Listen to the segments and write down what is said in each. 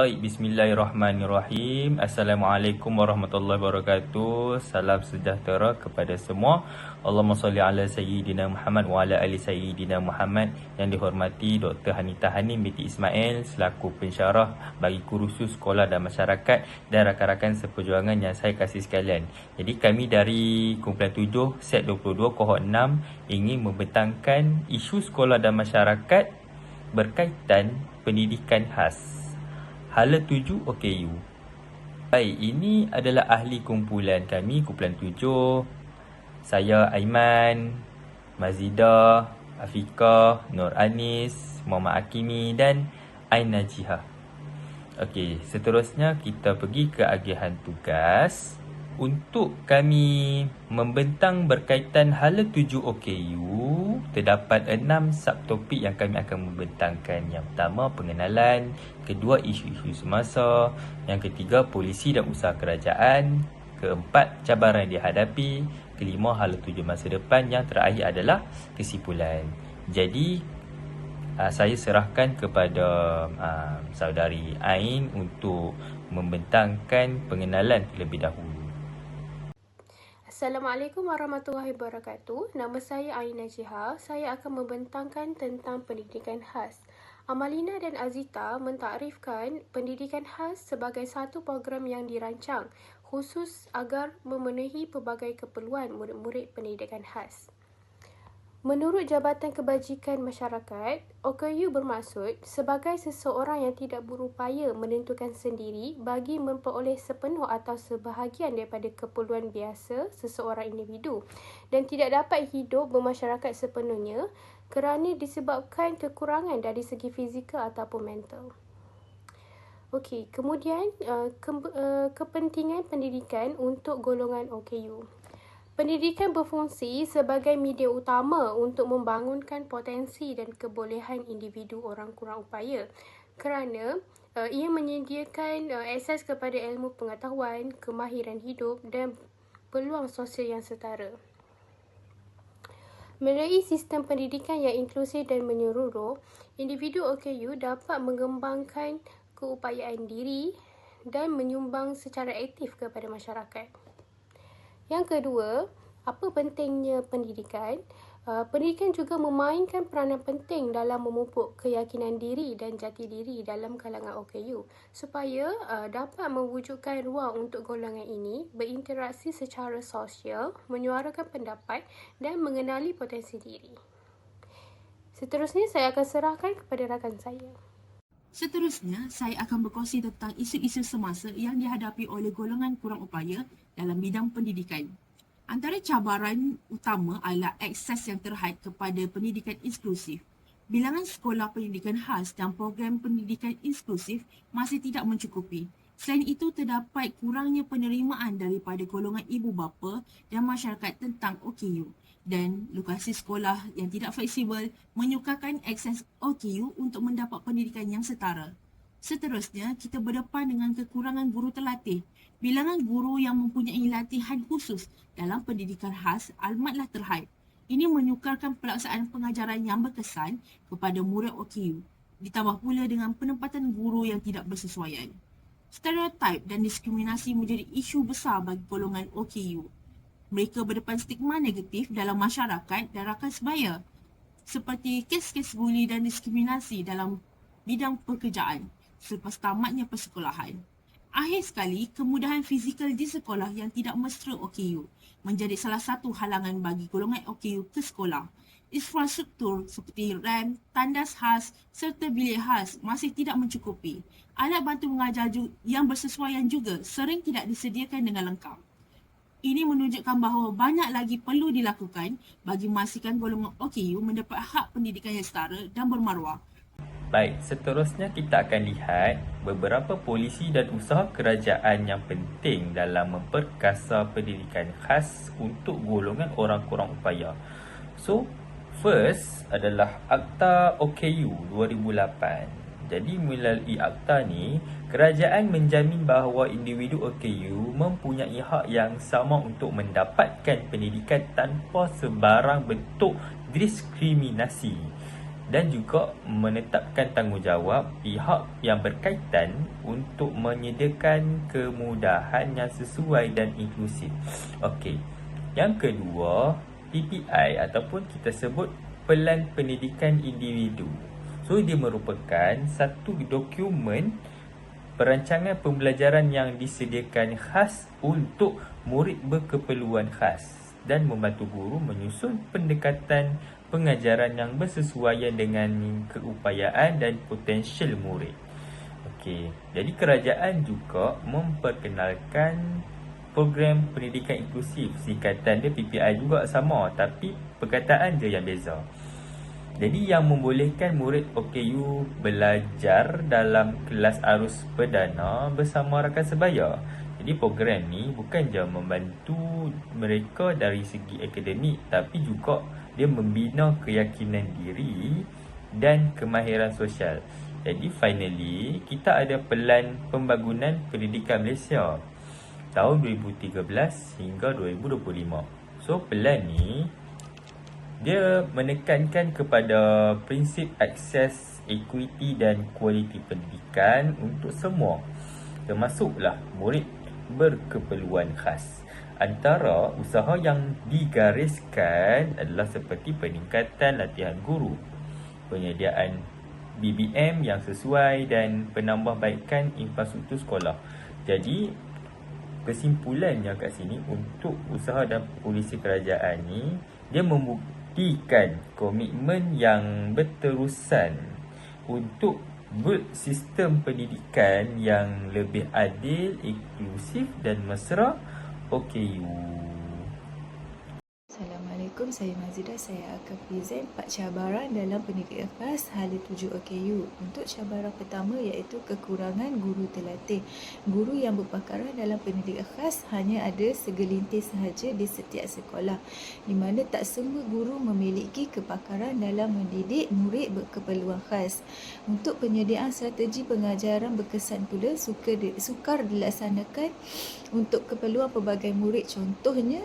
Taib, bismillahirrahmanirrahim. Assalamualaikum warahmatullahi wabarakatuh. Salam sejahtera kepada semua. Allahumma salli ala sayyidina Muhammad wa ala ali sayyidina Muhammad. Yang dihormati Dr. Hanita Hanim binti Ismail selaku pensyarah bagi kursus sekolah dan masyarakat dan rakan-rakan seperjuangan yang saya kasih sekalian. Jadi kami dari kumpulan 7 set 22 kohort 6 ingin membentangkan isu sekolah dan masyarakat berkaitan pendidikan khas. Hala tuju OKU. Baik, ini adalah ahli kumpulan kami, kumpulan tujuh. Saya Aiman, Mazida, Afika, Nur Anis, Muhammad Akimi dan Ain Najihah. Okey, seterusnya kita pergi ke agihan tugas untuk kami membentang berkaitan hala tuju OKU, terdapat enam subtopik yang kami akan membentangkan. Yang pertama, pengenalan. Kedua, isu-isu semasa. Yang ketiga, polisi dan usaha kerajaan. Keempat, cabaran yang dihadapi. Kelima, hala tuju masa depan. Yang terakhir adalah kesimpulan. Jadi, uh, saya serahkan kepada uh, saudari Ain untuk membentangkan pengenalan terlebih dahulu. Assalamualaikum warahmatullahi wabarakatuh. Nama saya Aina Jiha. Saya akan membentangkan tentang pendidikan khas. Amalina dan Azita mentakrifkan pendidikan khas sebagai satu program yang dirancang khusus agar memenuhi pelbagai keperluan murid-murid pendidikan khas. Menurut Jabatan Kebajikan Masyarakat, OKU bermaksud sebagai seseorang yang tidak berupaya menentukan sendiri bagi memperoleh sepenuh atau sebahagian daripada keperluan biasa seseorang individu dan tidak dapat hidup bermasyarakat sepenuhnya kerana disebabkan kekurangan dari segi fizikal ataupun mental. Okey, kemudian uh, ke- uh, kepentingan pendidikan untuk golongan OKU. Pendidikan berfungsi sebagai media utama untuk membangunkan potensi dan kebolehan individu orang kurang upaya kerana uh, ia menyediakan uh, akses kepada ilmu pengetahuan, kemahiran hidup dan peluang sosial yang setara. Melalui sistem pendidikan yang inklusif dan menyeluruh, individu OKU dapat mengembangkan keupayaan diri dan menyumbang secara aktif kepada masyarakat. Yang kedua, apa pentingnya pendidikan? Uh, pendidikan juga memainkan peranan penting dalam memupuk keyakinan diri dan jati diri dalam kalangan OKU supaya uh, dapat mewujudkan ruang untuk golongan ini berinteraksi secara sosial, menyuarakan pendapat dan mengenali potensi diri. Seterusnya saya akan serahkan kepada rakan saya. Seterusnya, saya akan berkongsi tentang isu-isu semasa yang dihadapi oleh golongan kurang upaya dalam bidang pendidikan. Antara cabaran utama adalah akses yang terhad kepada pendidikan inklusif. Bilangan sekolah pendidikan khas dan program pendidikan inklusif masih tidak mencukupi. Selain itu, terdapat kurangnya penerimaan daripada golongan ibu bapa dan masyarakat tentang OKU dan lokasi sekolah yang tidak fleksibel menyukarkan akses OKU untuk mendapat pendidikan yang setara. Seterusnya, kita berdepan dengan kekurangan guru terlatih Bilangan guru yang mempunyai latihan khusus dalam pendidikan khas amatlah terhad. Ini menyukarkan pelaksanaan pengajaran yang berkesan kepada murid OKU. Ditambah pula dengan penempatan guru yang tidak bersesuaian. Stereotip dan diskriminasi menjadi isu besar bagi golongan OKU. Mereka berdepan stigma negatif dalam masyarakat dan rakan sebaya seperti kes-kes buli dan diskriminasi dalam bidang pekerjaan selepas tamatnya persekolahan. Akhir sekali, kemudahan fizikal di sekolah yang tidak mesra OKU menjadi salah satu halangan bagi golongan OKU ke sekolah. Infrastruktur seperti RAM, tandas khas serta bilik khas masih tidak mencukupi. Alat bantu mengajar yang bersesuaian juga sering tidak disediakan dengan lengkap. Ini menunjukkan bahawa banyak lagi perlu dilakukan bagi memastikan golongan OKU mendapat hak pendidikan yang setara dan bermaruah Baik, seterusnya kita akan lihat beberapa polisi dan usaha kerajaan yang penting dalam memperkasa pendidikan khas untuk golongan orang kurang upaya. So, first adalah Akta OKU 2008. Jadi melalui akta ni, kerajaan menjamin bahawa individu OKU mempunyai hak yang sama untuk mendapatkan pendidikan tanpa sebarang bentuk diskriminasi dan juga menetapkan tanggungjawab pihak yang berkaitan untuk menyediakan kemudahan yang sesuai dan inklusif. Okey. Yang kedua, PPI ataupun kita sebut Pelan Pendidikan Individu. So dia merupakan satu dokumen perancangan pembelajaran yang disediakan khas untuk murid berkeperluan khas dan membantu guru menyusun pendekatan pengajaran yang bersesuaian dengan keupayaan dan potensial murid. Okey, jadi kerajaan juga memperkenalkan program pendidikan inklusif. Singkatan dia PPI juga sama tapi perkataan je yang beza. Jadi yang membolehkan murid OKU belajar dalam kelas arus perdana bersama rakan sebaya. Jadi program ni bukan je membantu mereka dari segi akademik tapi juga dia membina keyakinan diri dan kemahiran sosial. Jadi finally kita ada pelan pembangunan pendidikan Malaysia tahun 2013 hingga 2025. So pelan ni dia menekankan kepada prinsip akses, equity dan kualiti pendidikan untuk semua termasuklah murid berkeperluan khas. Antara usaha yang digariskan adalah seperti peningkatan latihan guru, penyediaan BBM yang sesuai dan penambahbaikan infrastruktur sekolah. Jadi, kesimpulannya kat sini untuk usaha dan polisi kerajaan ni, dia membuktikan komitmen yang berterusan untuk build sistem pendidikan yang lebih adil, inklusif dan mesra OKU. Assalamualaikum, saya Mazidah. Saya akan present 4 cabaran dalam pendidikan khas hala 7 OKU. Untuk cabaran pertama iaitu kekurangan guru terlatih. Guru yang berpakaran dalam pendidikan khas hanya ada segelintir sahaja di setiap sekolah. Di mana tak semua guru memiliki kepakaran dalam mendidik murid berkeperluan khas. Untuk penyediaan strategi pengajaran berkesan pula suka di, sukar dilaksanakan untuk keperluan pelbagai murid. Contohnya,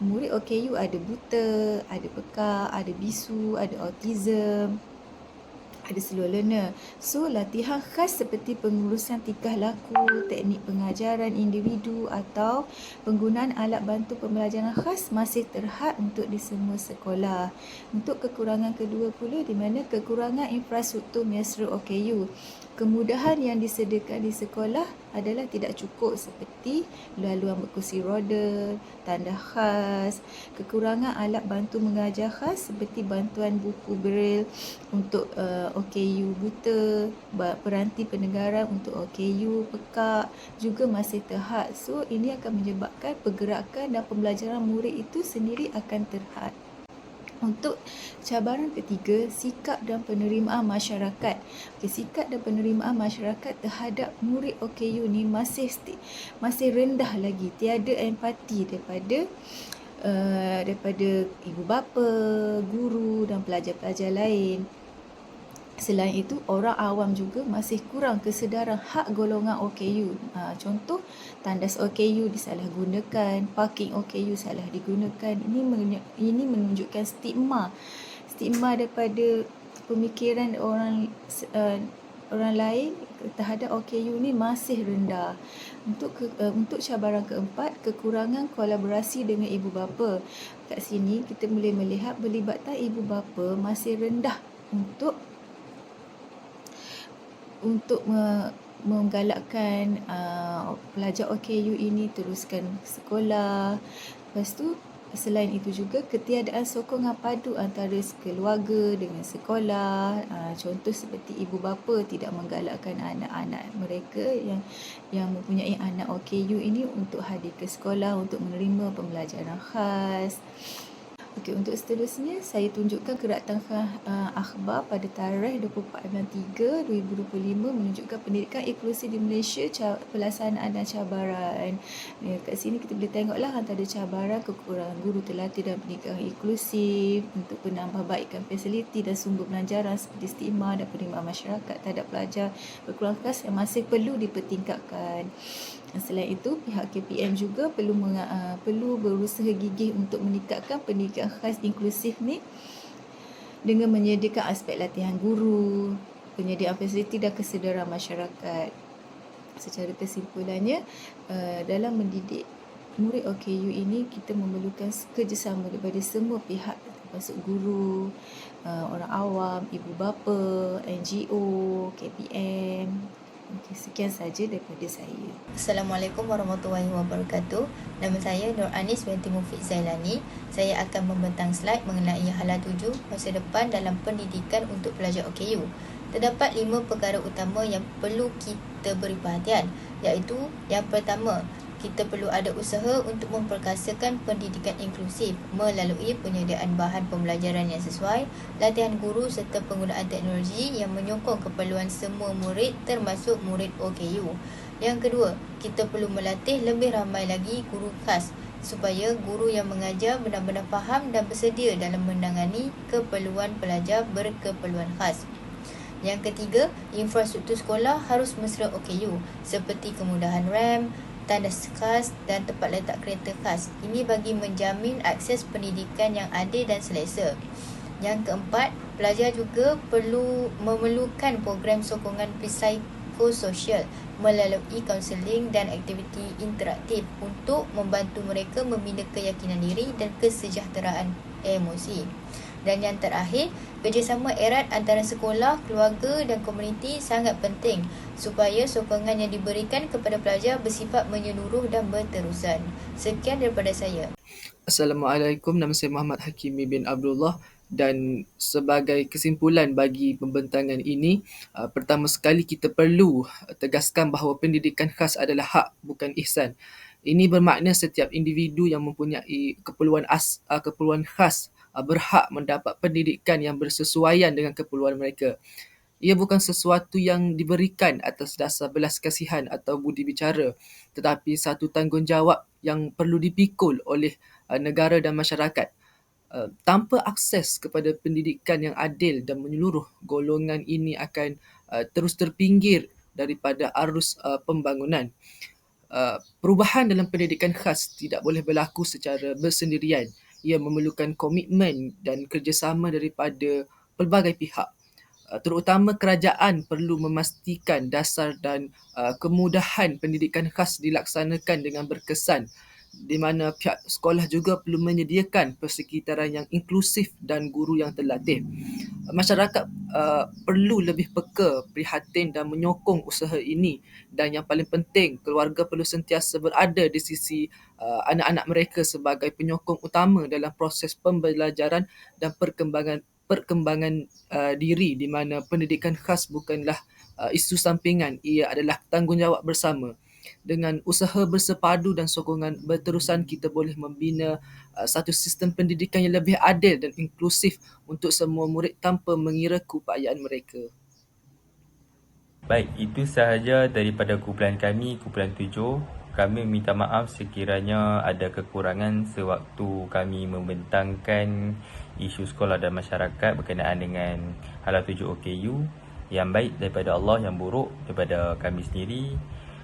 murid OKU ada buta, ada pekak, ada bisu, ada autism, ada slow learner. So, latihan khas seperti pengurusan tingkah laku, teknik pengajaran individu atau penggunaan alat bantu pembelajaran khas masih terhad untuk di semua sekolah. Untuk kekurangan kedua pula di mana kekurangan infrastruktur mesra OKU kemudahan yang disediakan di sekolah adalah tidak cukup seperti laluan berkursi roda, tanda khas, kekurangan alat bantu mengajar khas seperti bantuan buku braille untuk uh, OKU buta, peranti pendengaran untuk OKU pekak juga masih terhad. So ini akan menyebabkan pergerakan dan pembelajaran murid itu sendiri akan terhad. Untuk cabaran ketiga, sikap dan penerimaan masyarakat. Okay, sikap dan penerimaan masyarakat terhadap murid OKU ni masih masih rendah lagi. Tiada empati daripada uh, daripada ibu bapa, guru dan pelajar-pelajar lain. Selain itu, orang awam juga masih kurang kesedaran hak golongan OKU. Ha, contoh, tandas OKU disalahgunakan, parking OKU salah digunakan. Ini ini menunjukkan stigma. Stigma daripada pemikiran orang uh, orang lain terhadap OKU ni masih rendah. Untuk ke, uh, untuk cabaran keempat, kekurangan kolaborasi dengan ibu bapa. Kat sini kita boleh melihat pelibatan ibu bapa masih rendah untuk untuk me, menggalakkan uh, pelajar OKU ini teruskan sekolah. Lepas tu selain itu juga ketiadaan sokongan padu antara keluarga dengan sekolah. Uh, contoh seperti ibu bapa tidak menggalakkan anak-anak mereka yang yang mempunyai anak OKU ini untuk hadir ke sekolah untuk menerima pembelajaran khas. Okey, untuk seterusnya saya tunjukkan keraktan uh, akhbar pada tarikh 24 bulan 3 2025 menunjukkan pendidikan inklusif di Malaysia pelaksanaan dan cabaran. Ya, kat sini kita boleh tengoklah antara cabaran kekurangan guru terlatih dan pendidikan inklusif untuk penambahbaikan fasiliti dan sumber pelajaran seperti stigma dan penerimaan masyarakat terhadap pelajar berkeluarga khas yang masih perlu dipertingkatkan. Selain itu, pihak KPM juga perlu uh, perlu berusaha gigih untuk meningkatkan pendidikan khas inklusif ni dengan menyediakan aspek latihan guru, penyediaan fasiliti dan kesedaran masyarakat. Secara kesimpulannya, uh, dalam mendidik murid OKU ini kita memerlukan kerjasama daripada semua pihak termasuk guru, uh, orang awam, ibu bapa, NGO, KPM, Okay, sekian saja daripada saya. Assalamualaikum warahmatullahi wabarakatuh. Nama saya Nur Anis binti Mufiq Zailani. Saya akan membentang slide mengenai hala tuju masa depan dalam pendidikan untuk pelajar OKU. Terdapat lima perkara utama yang perlu kita beri perhatian iaitu yang pertama, kita perlu ada usaha untuk memperkasakan pendidikan inklusif melalui penyediaan bahan pembelajaran yang sesuai, latihan guru serta penggunaan teknologi yang menyokong keperluan semua murid termasuk murid OKU. Yang kedua, kita perlu melatih lebih ramai lagi guru khas supaya guru yang mengajar benar-benar faham dan bersedia dalam menangani keperluan pelajar berkeperluan khas. Yang ketiga, infrastruktur sekolah harus mesra OKU seperti kemudahan RAM, tanda khas dan tempat letak kereta khas. Ini bagi menjamin akses pendidikan yang adil dan selesa. Yang keempat, pelajar juga perlu memerlukan program sokongan psikososial melalui kaunseling dan aktiviti interaktif untuk membantu mereka membina keyakinan diri dan kesejahteraan emosi. Dan yang terakhir, kerjasama erat antara sekolah, keluarga dan komuniti sangat penting supaya sokongan yang diberikan kepada pelajar bersifat menyeluruh dan berterusan. Sekian daripada saya. Assalamualaikum, nama saya Muhammad Hakimi bin Abdullah dan sebagai kesimpulan bagi pembentangan ini, uh, pertama sekali kita perlu tegaskan bahawa pendidikan khas adalah hak bukan ihsan. Ini bermakna setiap individu yang mempunyai keperluan as, uh, keperluan khas berhak mendapat pendidikan yang bersesuaian dengan keperluan mereka. Ia bukan sesuatu yang diberikan atas dasar belas kasihan atau budi bicara, tetapi satu tanggungjawab yang perlu dipikul oleh uh, negara dan masyarakat. Uh, tanpa akses kepada pendidikan yang adil dan menyeluruh, golongan ini akan terus terpinggir daripada arus pembangunan. Perubahan dalam pendidikan khas tidak boleh berlaku secara bersendirian ia memerlukan komitmen dan kerjasama daripada pelbagai pihak. Uh, terutama kerajaan perlu memastikan dasar dan uh, kemudahan pendidikan khas dilaksanakan dengan berkesan di mana pihak sekolah juga perlu menyediakan persekitaran yang inklusif dan guru yang terlatih. Masyarakat uh, perlu lebih peka, prihatin dan menyokong usaha ini. Dan yang paling penting keluarga perlu sentiasa berada di sisi uh, anak-anak mereka sebagai penyokong utama dalam proses pembelajaran dan perkembangan perkembangan uh, diri di mana pendidikan khas bukanlah uh, isu sampingan. Ia adalah tanggungjawab bersama dengan usaha bersepadu dan sokongan berterusan kita boleh membina uh, satu sistem pendidikan yang lebih adil dan inklusif untuk semua murid tanpa mengira keupayaan mereka. Baik, itu sahaja daripada kumpulan kami, kumpulan tujuh. Kami minta maaf sekiranya ada kekurangan sewaktu kami membentangkan isu sekolah dan masyarakat berkenaan dengan hala tujuh OKU. Yang baik daripada Allah, yang buruk daripada kami sendiri.